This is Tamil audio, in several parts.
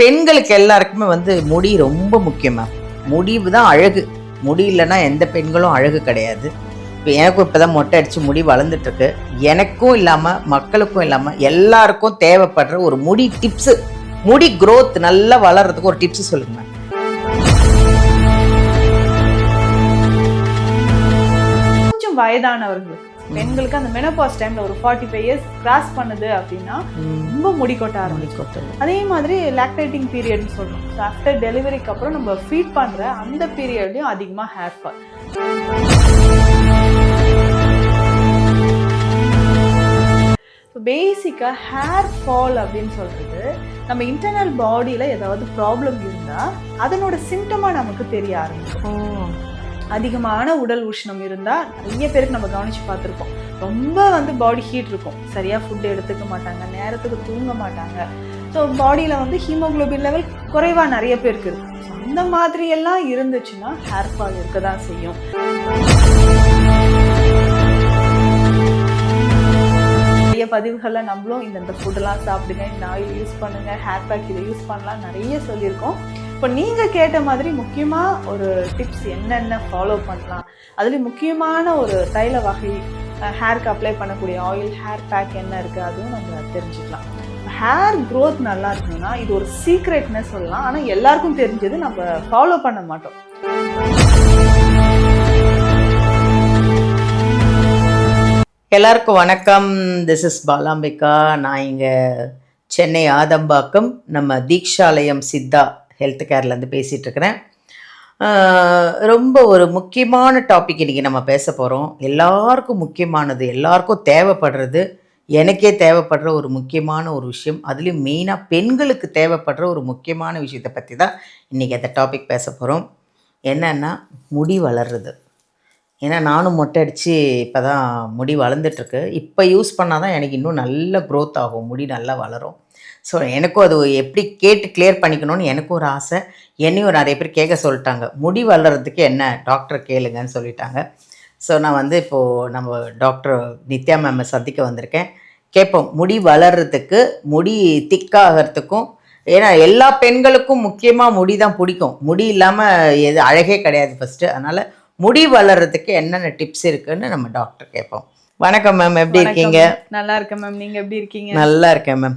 பெண்களுக்கு எல்லாருக்குமே வந்து முடி ரொம்ப முக்கியம் மேம் முடிவு தான் அழகு. முடி இல்லைன்னா எந்த பெண்களும் அழகு கிடையாது. இப்போ எனக்கும் இப்போ தான் மொட்டை அடித்து முடி வளர்ந்துட்டுருக்கு. எனக்கும் இல்லாமல் மக்களுக்கும் இல்லாமல் எல்லாருக்கும் தேவைப்படுற ஒரு முடி டிப்ஸு முடி க்ரோத் நல்லா வளர்றதுக்கு ஒரு டிப்ஸு சொல்லுங்கள் மேம் கொஞ்சம் வயதானவர்களுக்கு பெண்களுக்கு அந்த மெனோபாஸ் டைம்ல ஒரு ஃபார்ட்டி ஃபைவ் இயர்ஸ் கிராஸ் பண்ணுது அப்படின்னா ரொம்ப முடி கொட்ட ஆரம்பிக்கும் அதே மாதிரி லாக்டேட்டிங் பீரியட்னு சொல்றோம். ஸோ ஆஃப்டர் டெலிவரிக்கு அப்புறம் நம்ம ஃபீட் பண்ற அந்த பீரியட்லயும் அதிகமாக ஹேர் ஃபால் பேசிக்காக ஹேர் ஃபால் அப்படின்னு சொல்றது நம்ம இன்டர்னல் பாடியில் ஏதாவது ப்ராப்ளம் இருந்தால் அதனோட சிம்டமாக நமக்கு தெரிய ஆரம்பிக்கும். அதிகமான உடல் உஷ்ணம் இருந்தால் நிறைய பேருக்கு நம்ம கவனித்து பார்த்துருப்போம். ரொம்ப வந்து பாடி ஹீட் இருக்கும். சரியாக ஃபுட் எடுத்துக்க மாட்டாங்க நேரத்துக்கு தூங்க மாட்டாங்க. ஸோ பாடியில் வந்து ஹீமோகுளோபின் லெவல் குறைவாக நிறைய பேருக்கு இருக்கும் So, அந்த மாதிரியெல்லாம் இருந்துச்சுன்னா ஹேர் ஃபால் இருக்க தான் செய்யும். நிறைய பதிவுகள்ல நம்மளும் இந்தந்த ஃபுட்டெல்லாம் சாப்பிடுங்க இந்த ஆயில் யூஸ் பண்ணுங்கள் ஹேர் பேக் இதை யூஸ் பண்ணலாம் நிறைய சொல்லியிருக்கோம். இப்போ நீங்கள் கேட்ட மாதிரி முக்கியமாக ஒரு டிப்ஸ் என்னென்ன ஃபாலோ பண்ணலாம்? அதுலேயும் முக்கியமான ஒரு தைல வகை ஹேருக்கு அப்ளை பண்ணக்கூடிய ஆயில் ஹேர் பேக் என்ன இருக்குது அதுவும் நம்ம தெரிஞ்சுக்கலாம். ஹேர் க்ரோத் நல்லா இருக்கணும்னா இது ஒரு சீக்ரெட்னு சொல்லலாம். ஆனால் எல்லாருக்கும் தெரிஞ்சது நம்ம ஃபாலோ பண்ண மாட்டோம். எல்லாருக்கும் வணக்கம். This is Balambika. நான் இங்கே சென்னை ஆதம்பாக்கம். நம்ம தீக்ஷாலயம் சித்தா ஹெல்த் கேர்லேருந்து பேசிகிட்ருக்கிறேன் ரொம்ப ஒரு முக்கியமான டாபிக் இன்றைக்கி நம்ம பேச போகிறோம் எல்லாருக்கும் முக்கியமானது எல்லாருக்கும் தேவைப்படுறது எனக்கே தேவைப்படுற ஒரு முக்கியமான ஒரு விஷயம். அதுலேயும் மெயினாக பெண்களுக்கு தேவைப்படுற ஒரு முக்கியமான விஷயத்தை பற்றி தான் இன்றைக்கி அந்த டாபிக் பேச போகிறோம் என்னென்னா முடி வளர்றது. ஏன்னா நானும் மொட்டை அடித்து இப்போ தான் முடி வளர்ந்துட்டுருக்கு. இப்போ யூஸ் பண்ணால் தான் எனக்கு இன்னும் நல்ல க்ரோத் ஆகும். முடி நல்லா வளரும். ஸோ எனக்கும் அது எப்படி கேட்டு கிளியர் பண்ணிக்கணும்னு எனக்கும் ஒரு ஆசை. என்னையும் நிறைய பேர் கேட்க சொல்லிட்டாங்க. முடி வளர்கிறதுக்கு என்ன? டாக்டர் கேளுங்கன்னு சொல்லிட்டாங்க. ஸோ நான் வந்து இப்போது நம்ம டாக்டர் நித்யா மேமை சந்திக்க வந்திருக்கேன். கேட்போம். முடி வளர்கிறதுக்கு முடி திக்காகிறதுக்கும் ஏன்னா எல்லா பெண்களுக்கும் முக்கியமாக முடி தான் பிடிக்கும். முடி இல்லாமல் எது அழகே கிடையாது ஃபஸ்ட்டு அதனால் முடி வளர்கிறதுக்கு என்னென்ன டிப்ஸ் இருக்குன்னு நம்ம டாக்டர் கேட்போம். வணக்கம் மேம் எப்படி இருக்கீங்க. நல்லா இருக்கேன் மேம் நீங்க எப்படி இருக்கீங்க? நல்லா இருக்கேன் மேம்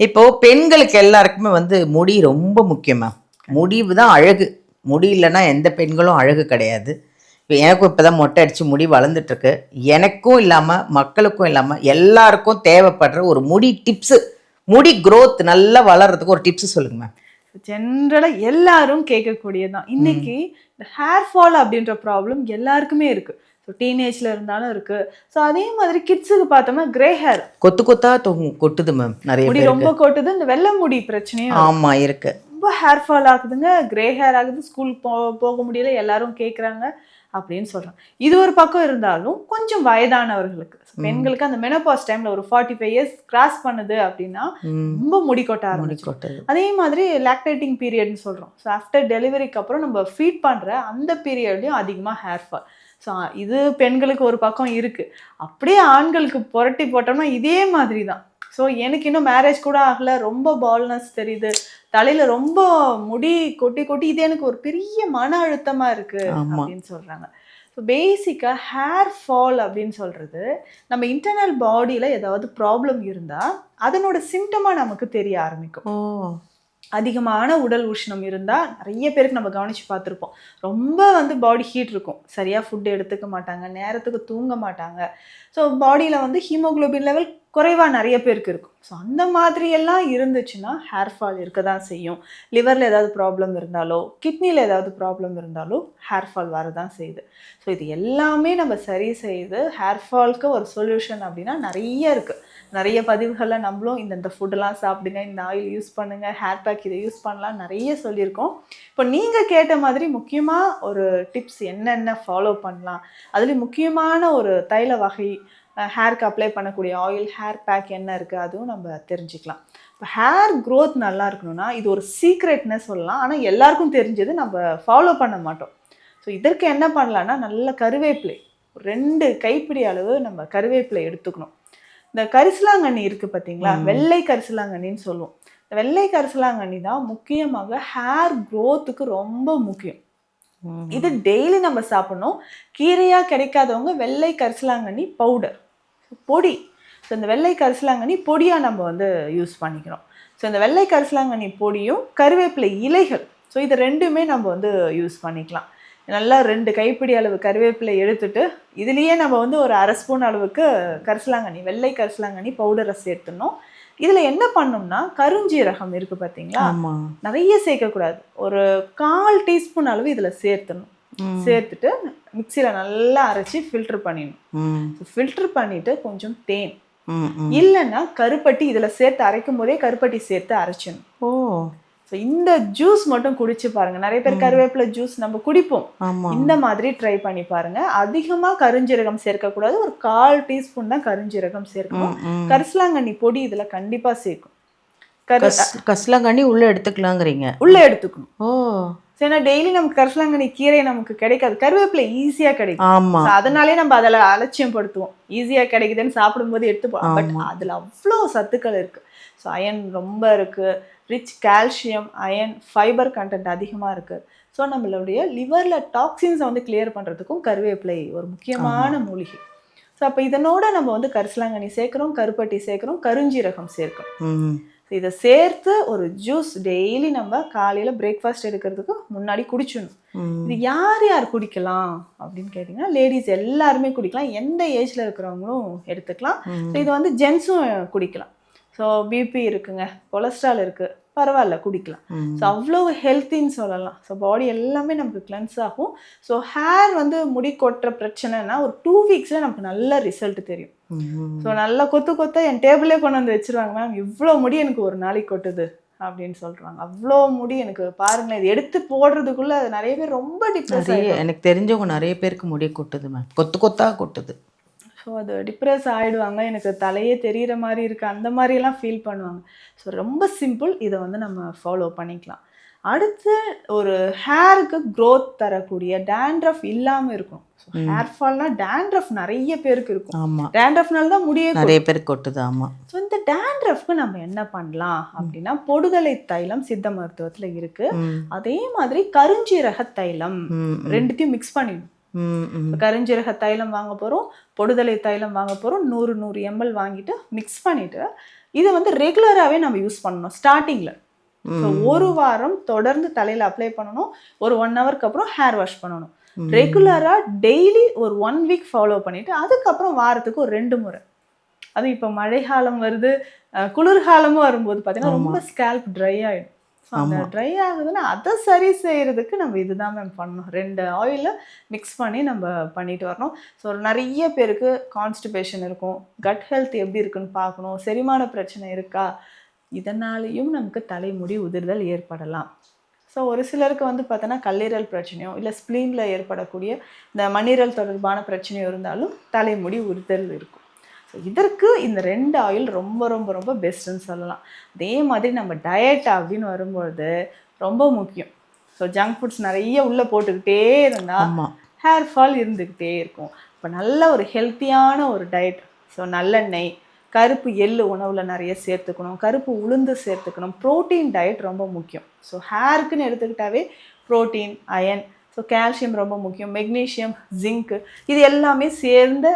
இப்போ பெண்களுக்கு எல்லாருக்குமே வந்து முடி ரொம்ப முக்கியம் மேம் முடிவு தான் அழகு. முடி இல்லைன்னா எந்த பெண்களும் அழகு கிடையாது. இப்போ எனக்கும் இப்போ தான் மொட்டை அடித்து முடி வளர்ந்துட்டு இருக்கு எனக்கும் இல்லாமல் மக்களுக்கும் இல்லாமல் எல்லாருக்கும் தேவைப்படுற ஒரு முடி டிப்ஸு முடி growth நல்லா வளர்கிறதுக்கு ஒரு டிப்ஸ் சொல்லுங்க மேம் ஜென்ரலா எல்லாரும் கேட்கக்கூடியதுதான். இன்னைக்கு இந்த ஹேர் ஃபால் அப்படின்ற ப்ராப்ளம் எல்லாருக்குமே இருக்கு. ஸோ டீனேஜ்ல இருந்தாலும் இருக்கு. ஸோ அதே மாதிரி கிட்ஸுக்கு பார்த்தோம்னா கிரே ஹேர் கொத்து கொத்தா கொட்டுது மேம் நிறைய முடி ரொம்ப கொட்டுது. இந்த வெள்ளை முடி பிரச்சனையும். ஆமாம் இருக்கு. ரொம்ப ஹேர் ஃபால் ஆகுதுங்க. கிரே ஹேர் ஆகுது. ஸ்கூல் போ போக முடியல. எல்லாரும் கேட்குறாங்க அப்படின்னு சொல்றாங்க இது ஒரு பக்கம் இருந்தாலும் கொஞ்சம் வயதானவர்களுக்கு பெண்களுக்கு அந்த மெனோபாஸ் டைம்ல ஒரு ஃபார்ட்டி ஃபைவ் இயர்ஸ் கிராஸ் பண்ணுது அப்படின்னா ரொம்ப முடி கொட்ட முடி ஆரம்பிச்சு கொட்டுது அதே மாதிரி லாக்டேட்டிங் பீரியட்னு சொல்கிறோம் ஸோ ஆஃப்டர் டெலிவரிக்கு அப்புறம் நம்ம ஃபீட் பண்ணுற அந்த பீரியட்லையும் அதிகமாக ஹேர் ஃபால் ஸோ இது பெண்களுக்கு ஒரு பக்கம் இருக்குது அப்படியே ஆண்களுக்கு புரட்டி போட்டோம்னா இதே மாதிரி தான் ஸோ எனக்கு இன்னும் மேரேஜ் கூட ஆகல. ரொம்ப பால்னஸ் தெரியுது. தலையில ரொம்ப முடி கொட்டி கொட்டி இது எனக்கு ஒரு பெரிய மன அழுத்தமா இருக்கு ஆமா. அப்படின்னு சொல்றாங்க. ஸோ பேசிக்காக ஹேர் ஃபால் அப்படின்னு சொல்றது நம்ம இன்டர்னல் பாடியில ஏதாவது ப்ராப்ளம் இருந்தா அதனோட சிம்டமா நமக்கு தெரிய ஆரம்பிக்கும். அதிகமான உடல் உஷ்ணம் இருந்தால் நிறைய பேருக்கு நம்ம கவனித்து பார்த்துருப்போம். ரொம்ப வந்து பாடி ஹீட் இருக்கும். சரியாக ஃபுட் எடுத்துக்க மாட்டாங்க நேரத்துக்கு தூங்க மாட்டாங்க. ஸோ பாடியில் வந்து ஹீமோகுளோபின் லெவல் குறைவாக நிறைய பேருக்கு இருக்கும். ஸோ அந்த மாதிரியெல்லாம் இருந்துச்சுன்னா ஹேர் ஃபால் இருக்க தான் செய்யும் லிவரில் ஏதாவது ப்ராப்ளம் இருந்தாலோ கிட்னியில் ஏதாவது ப்ராப்ளம் இருந்தாலோ ஹேர் ஃபால் வரதான் செய்யுது. ஸோ இது எல்லாமே நம்ம சரி செய்து ஹேர் ஃபால்க்கு ஒரு சொல்யூஷன் அப்படின்னா நிறைய இருக்குது நிறைய பதிவுகளை நம்மளும் இந்தந்த ஃபுட்டெல்லாம் சாப்பிடுங்க இந்த ஆயில் யூஸ் பண்ணுங்கள் ஹேர் பேக் இதை யூஸ் பண்ணலாம் நிறைய சொல்லியிருக்கோம். இப்போ நீங்கள் கேட்ட மாதிரி முக்கியமாக ஒரு டிப்ஸ் என்னென்ன ஃபாலோ பண்ணலாம் அதுலேயும் முக்கியமான ஒரு தைல வகை ஹேருக்கு அப்ளை பண்ணக்கூடிய ஆயில் ஹேர் பேக் என்ன இருக்கு அதுவும் நம்ம தெரிஞ்சுக்கலாம். இப்போ ஹேர் growth நல்லா இருக்கணும்னா இது ஒரு சீக்ரெட்னு சொல்லலாம். ஆனால் எல்லாருக்கும் தெரிஞ்சது நம்ம ஃபாலோ பண்ண மாட்டோம். ஸோ இதற்கு என்ன பண்ணலாம்னா நல்ல கருவேப்பிலை. ரெண்டு கைப்பிடி அளவு நம்ம கருவேப்பிலை எடுத்துக்கணும். இந்த கரிசலாங்கண்ணி இருக்கு பார்த்தீங்களா. வெள்ளை கரிசலாங்கண்ணின்னு சொல்லுவோம். இந்த வெள்ளை கரிசலாங்கண்ணி தான் முக்கியமாக ஹேர் க்கு ரொம்ப முக்கியம். இது டெய்லி நம்ம சாப்பிடணும். கீரையா கிடைக்காதவங்க வெள்ளை கரிசலாங்கண்ணி பவுடர் பொடி. ஸோ இந்த வெள்ளை கரிசலாங்கண்ணி பொடியா நம்ம வந்து யூஸ் பண்ணிக்கிறோம். ஸோ இந்த வெள்ளை கரிசலாங்கண்ணி பொடியும் கருவேப்பிலை இலைகள். ஸோ இது ரெண்டுமே நம்ம வந்து யூஸ் பண்ணிக்கலாம். நல்லா ரெண்டு கைப்பிடி அளவு கருவேப்பிலை எடுத்துட்டு இதுலேயே நம்ம வந்து ஒரு அரை ஸ்பூன் அளவுக்கு கரிசலாங்கண்ணி வெள்ளை கரிசலாங்கண்ணி பவுடரை சேர்த்துடணும். இதில் என்ன பண்ணோம்னா கருஞ்சீரகம் இருக்கு பார்த்தீங்களா நிறைய சேர்க்கக்கூடாது. ஒரு கால் டீஸ்பூன் அளவு இதில் சேர்த்துணும். சேர்த்துட்டு மிக்சியில் நல்லா அரைச்சி ஃபில்டர் பண்ணிடணும். ஃபில்டர் பண்ணிட்டு கொஞ்சம் தேன். இல்லைன்னா கருப்பட்டி இதில் சேர்த்து அரைக்கும் போதே கருப்பட்டி சேர்த்து அரைச்சிடணும். ஓ. ஸோ இந்த ஜூஸ் மட்டும் குடிச்சு பாருங்க. நிறைய பேர் கருவேப்பிலை ஜூஸ் நம்ம குடிப்போம். இந்த மாதிரி ட்ரை பண்ணி பாருங்க. அதிகமா கருஞ்சீரகம் சேர்க்கக்கூடாது. ஒரு கால் டீஸ்பூன் தான் கருஞ்சீரகம் சேர்க்கணும். கரிசலாங்கண்ணி பொடி இதுல கண்டிப்பா சேர்க்கும். கரு கஸ் கஸ்லாங்கண்ணி உள்ள எடுத்துக்கலாங்கிறீங்க. உள்ள எடுத்துக்கணும். ஓ. ஏன்னா டெய்லி நமக்கு கரிசலாங்கண்ணி கீரை நமக்கு கிடைக்காது. கருவேப்பிலை ஈஸியா கிடைக்கும். ஆமா. So, அதனாலே நம்ம அதில் அலட்சியம் படுத்துவோம் ஈஸியா கிடைக்குதுன்னு சாப்பிடும்போது எடுத்துப்போம். பட் அதுல அவ்வளோ சத்துக்கள் இருக்கு. ஸோ அயன் ரொம்ப இருக்கு. Rich calcium iron fibre content அதிகமா இருக்கு. ஸோ நம்மளுடைய லிவர்ல டாக்ஸின்ஸை வந்து கிளியர் பண்றதுக்கும் கருவேப்பிலை ஒரு முக்கியமான மூலிகை. ஸோ அப்போ இதனோட நம்ம வந்து கரிசலாங்கண்ணி சேர்க்குறோம் கருப்பட்டி சேர்க்குறோம் கருஞ்சீரகம் சேர்க்கிறோம். இதை சேர்த்து ஒரு ஜூஸ் டெய்லி நம்ம காலையில பிரேக்ஃபாஸ்ட் எடுக்கிறதுக்கு முன்னாடி குடிச்சிடணும். இது யார் யார் குடிக்கலாம் அப்படின்னு கேட்டிங்கன்னா லேடிஸ் எல்லாருமே குடிக்கலாம். எந்த ஏஜ்ல இருக்கிறவங்களும் எடுத்துக்கலாம். இது வந்து ஜென்ஸும் குடிக்கலாம். ஸோ பிபி இருக்குங்க கொலஸ்ட்ரால் இருக்கு. பரவாயில்ல குடிக்கலாம். ஸோ அவ்வளோ ஹெல்த்தின்னு சொல்லலாம். ஸோ பாடி எல்லாமே நமக்கு கிளென்ஸ் ஆகும். ஸோ ஹேர் வந்து முடி கொட்டுற பிரச்சனைனா ஒரு டூ வீக்ஸில் நமக்கு நல்ல ரிசல்ட் தெரியும். ஸோ நல்லா கொத்து கொத்த என் டேபிளே கொண்டு வந்து வச்சிருவாங்க மேம் இவ்வளோ முடி எனக்கு ஒரு நாளைக்கு கொட்டுது அப்படின்னு சொல்றாங்க. அவ்வளோ முடி எனக்கு பாருங்களேன் இது எடுத்து போடுறதுக்குள்ள நிறைய பேர் ரொம்ப டிப்ரெஸ் எனக்கு தெரிஞ்சவங்க நிறைய பேருக்கு முடி கொட்டுது மேம் கொத்து கொத்தா கொட்டுது. ஸோ அது டிப்ரெஸ் ஆயிடுவாங்க. எனக்கு தலையே தெரியிற மாதிரி இருக்கு. அந்த மாதிரியெல்லாம் ஃபீல் பண்ணுவாங்க. ஸோ ரொம்ப சிம்பிள் இதை வந்து நம்ம ஃபாலோ பண்ணிக்கலாம். அடுத்து ஒரு ஹேருக்கு growth தரக்கூடிய டேண்ட்ரஃப் இல்லாமல் இருக்கும். ஸோ ஹேர் ஃபால்னா டேண்ட்ரஃப் நிறைய பேருக்கு இருக்கும். ஆமா. டேண்ட்ரஃப்னால தான் முடியே நிறைய பேருக்கு கொட்டுது ஆமா. ஸோ இந்த டேண்ட்ரஃப்க்கு நம்ம என்ன பண்ணலாம் அப்படின்னா பொடுதலை தைலம் சித்த மருத்துவத்துல இருக்கு. ம். அதே மாதிரி கருஞ்சீரக தைலம் ரெண்டுத்தையும் மிக்ஸ் பண்ணிடணும். கருஞ்சீரக தைலம் வாங்க போறோம் பொடுதலை தைலம் வாங்க போறோம் நூறு நூறு எம்எல் வாங்கிட்டு மிக்ஸ் பண்ணிட்டு இதை வந்து ரெகுலராகவே நம்ம யூஸ் பண்ணணும் ஸ்டார்டிங்ல ஸோ ஒரு வாரம் தொடர்ந்து தலையில அப்ளை பண்ணணும் ஒரு ஒன் ஹவருக்கு அப்புறம் ஹேர் வாஷ் பண்ணணும். ரெகுலரா டெய்லி ஒரு ஒன் வீக் ஃபாலோ பண்ணிட்டு அதுக்கப்புறம் வாரத்துக்கு ஒரு ரெண்டு முறை. அது இப்போ மழைக்காலம் வருது குளிர்காலமும் வரும்போது பார்த்தீங்கன்னா ரொம்ப ஸ்கேல்ப் ட்ரை ஆயிடும். ஸோ அந்த ட்ரை ஆகுதுன்னா அதை சரி செய்யறதுக்கு நம்ம இதுதான் மேம் பண்ணணும். ரெண்டு ஆயில மிக்ஸ் பண்ணி நம்ம பண்ணிட்டு வரணும். ஸோ நிறைய பேருக்கு கான்ஸ்டிபேஷன் இருக்கும். கட் ஹெல்த் எப்படி இருக்குன்னு பார்க்கணும். செரிமான பிரச்சனை இருக்கா? இதனாலேயும் நமக்கு தலைமுடி உதிர்தல் ஏற்படலாம். ஸோ ஒரு சிலருக்கு வந்து பார்த்தோன்னா கல்லீரல் பிரச்சனையோ இல்லை ஸ்ப்ளீனில் ஏற்படக்கூடிய இந்த மண்ணீரல் தொடர்பான பிரச்சனையோ இருந்தாலும் தலைமுடி உதிர்தல் இருக்கும். இதற்கு இந்த ரெண்டு ஆயில் ரொம்ப ரொம்ப ரொம்ப பெஸ்ட்டுன்னு சொல்லலாம். அதே மாதிரி நம்ம டயட் அப்படின்னு வரும்பொழுது ரொம்ப முக்கியம். ஸோ ஜங்க் ஃபுட்ஸ் நிறைய உள்ளே போட்டுக்கிட்டே இருந்தால் ஹேர் ஃபால் இருந்துக்கிட்டே இருக்கும். இப்போ நல்ல ஒரு ஹெல்த்தியான ஒரு டயட் ஸோ நல்லெண்ணெய் கருப்பு எள்ளு உணவில் நிறைய சேர்த்துக்கணும். கருப்பு உளுந்து சேர்த்துக்கணும். ப்ரோட்டீன் டயட் ரொம்ப முக்கியம். ஸோ ஹேருக்குன்னு எடுத்துக்கிட்டாவே ப்ரோட்டீன் அயன் ஸோ கால்சியம் ரொம்ப முக்கியம். மெக்னீஷியம் ஜிங்க்கு இது எல்லாமே சேர்ந்த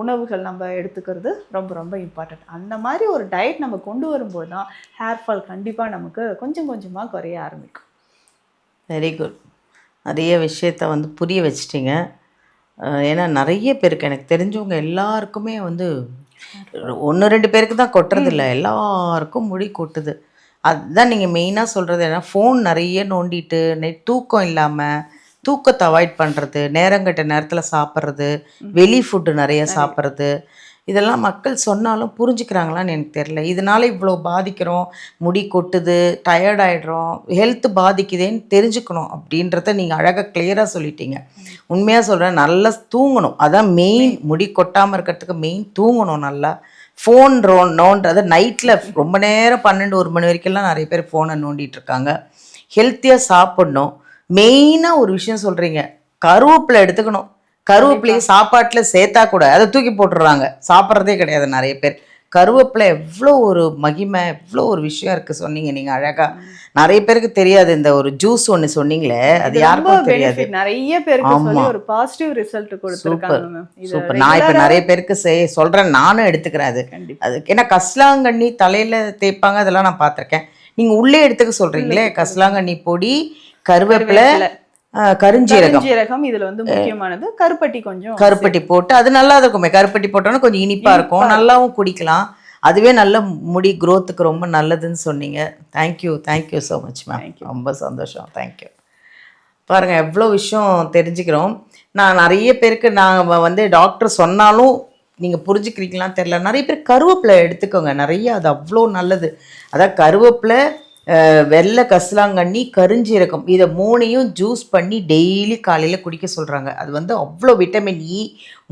உணவுகள் நம்ம எடுத்துக்கிறது ரொம்ப ரொம்ப இம்பார்ட்டன்ட் அந்த மாதிரி ஒரு டயட் நம்ம கொண்டு வரும்போது தான் ஹேர் ஃபால் கண்டிப்பாக நமக்கு கொஞ்சம் கொஞ்சமாக குறைய ஆரம்பிக்கும். வெரி குட் நிறைய விஷயத்த வந்து புரிய வச்சிட்டீங்க. ஏன்னா நிறைய பேருக்கு எனக்கு தெரிஞ்சவங்க எல்லாருக்குமே வந்து ஒன்று ரெண்டு பேருக்கு தான் கொட்டுறது இல்லை. எல்லாருக்கும் முடி கொட்டுது. அதுதான் நீங்கள் மெயினாக சொல்கிறது ஏன்னா ஃபோன் நிறைய நோண்டிட்டு நெட் தூக்கம் இல்லாமல் தூக்கத்தை அவாய்ட் பண்ணுறது நேரங்கட்ட நேரத்தில் சாப்பிட்றது வெளி ஃபுட்டு நிறைய சாப்பிட்றது. இதெல்லாம் மக்கள் சொன்னாலும் புரிஞ்சுக்கிறாங்களான்னு எனக்கு தெரியல. இதனால இவ்வளோ பாதிக்கிறோம் முடி கொட்டுது டயர்ட் ஆயிடுறோம் ஹெல்த் பாதிக்குதேன்னு தெரிஞ்சுக்கணும் அப்படின்றத நீங்கள் அழகாக கிளியராக சொல்லிட்டீங்க. உண்மையாக சொல்கிறேன் நல்லா தூங்கணும். அதான் மெயின் முடி கொட்டாமல் இருக்கிறதுக்கு மெயின் தூங்கணும் நல்லா. ஃபோன் ரோ நோன்றது நைட்டில் ரொம்ப நேரம் பன்னெண்டு ஒரு மணி வரைக்கும்லாம் நிறைய பேர் ஃபோனை நோண்டிட்டு இருக்காங்க. ஹெல்த்தியாக சாப்பிடணும். மெயினாக ஒரு விஷயம் சொல்கிறீங்க கருவேப்பிலை எடுத்துக்கணும். கருவேப்பிலையை சாப்பாட்டில் சேர்த்தா கூட அதை தூக்கி போட்டுடுறாங்க. சாப்பிட்றதே கிடையாது நிறைய பேர். கருவேப்பிலை எவ்வளோ ஒரு மகிமை எவ்வளோ ஒரு விஷயம் இருக்குது சொன்னீங்க நீங்கள் அழகாக நிறைய பேருக்கு தெரியாது இந்த ஒரு ஜூஸ் ஒன்று சொன்னீங்களே. அது யாருக்கும் தெரியாது. நிறைய பேருக்கு. ஒரு பாசிட்டிவ் ரிசல்ட் கொடுத்துருக்காங்க சூப்பர் நான் இப்போ நிறைய பேருக்கு செய் சொல்கிறேன் நானும் எடுத்துக்கிறேன் அது. அதுக்கு ஏன்னா கஸ்லாங்கண்ணி தலையில் தேய்ப்பாங்க அதெல்லாம் நான் பார்த்துருக்கேன். நீங்கள் உள்ளே எடுத்துக்க சொல்கிறீங்களே கஸ்லாங்கண்ணி பொடி கருவேப்பிலை கருஞ்சீரகம். கருஞ்சீரகம் இதுல வந்து முக்கியமானது. கருப்பட்டி கொஞ்சம் கருப்பட்டி போட்டு அது நல்லா இருக்குமே. கருப்பட்டி போட்டோன்னா கொஞ்சம் இனிப்பா இருக்கும். நல்லாவும் குடிக்கலாம். அதுவே நல்ல முடி growth-க்கு ரொம்ப நல்லதுன்னு சொன்னீங்க. Thank you thank you so much ma'am. ரொம்ப சந்தோஷம். தேங்க்யூ பாருங்க எவ்வளோ விஷயம் தெரிஞ்சுக்கிறோம். நான் நிறைய பேருக்கு நான் வந்து டாக்டர் சொன்னாலும் நீங்கள் புரிஞ்சுக்கிறீங்களான்னு தெரில நிறைய பேர் கருவேப்பிலை எடுத்துக்கோங்க. நிறைய அது அவ்வளோ நல்லது. அதான் கருவேப்பிலை வெள்ளை கசலாங்கண்ணி கருஞ்சீரகம். இதை மூணையும் ஜூஸ் பண்ணி டெய்லி காலையில் குடிக்க சொல்கிறாங்க அது வந்து அவ்வளோ விட்டமின் இ e.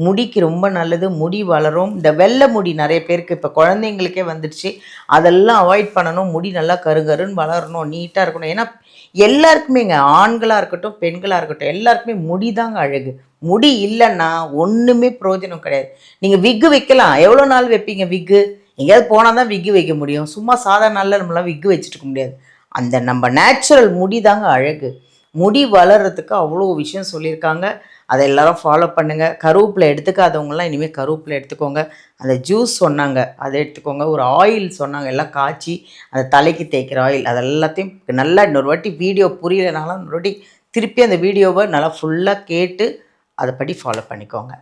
முடிக்கு ரொம்ப நல்லது. முடி வளரும். இந்த வெள்ளை முடி நிறைய பேருக்கு இப்போ குழந்தைங்களுக்கே வந்துடுச்சு. அதெல்லாம் அவாய்ட் பண்ணணும். முடி நல்லா கருகருன்னு வளரணும். நீட்டாக இருக்கணும். ஏன்னா எல்லாருக்குமேங்க. ஆண்களாக இருக்கட்டும் பெண்களாக இருக்கட்டும் எல்லாருக்குமே முடி தாங்க அழகு. முடி இல்லைன்னா ஒன்றுமே பிரயோஜனம் கிடையாது. நீங்கள் விக்கு வைக்கலாம். எவ்வளோ நாள் வைப்பீங்க விக்கு எங்கேயாவது போனால் தான் விக்கு வைக்க முடியும். சும்மா சாதாரண நாளில் நம்மளாம் விக்கு வச்சுட்டு இருக்க முடியாது. அந்த நம்ம நேச்சுரல் முடி தாங்க அழகு. முடி வளர்கிறதுக்கு அவ்வளோ விஷயம் சொல்லியிருக்காங்க. அதை எல்லாரும் ஃபாலோ பண்ணுங்கள் கருவேப்பிலை எடுத்துக்காதவங்கலாம் இனிமேல் கருவேப்பிலை எடுத்துக்கோங்க. அந்த ஜூஸ் சொன்னாங்க அதை எடுத்துக்கோங்க. ஒரு ஆயில் சொன்னாங்க எல்லாம் காய்ச்சி அந்த தலைக்கு தேய்க்கிற ஆயில் அது எல்லாத்தையும் நல்லா இன்னொரு வாட்டி வீடியோ புரியலைனாலும் இன்னொரு வாட்டி திருப்பி அந்த வீடியோவை நல்லா ஃபுல்லாக கேட்டு அதைப்படி ஃபாலோ பண்ணிக்கோங்க.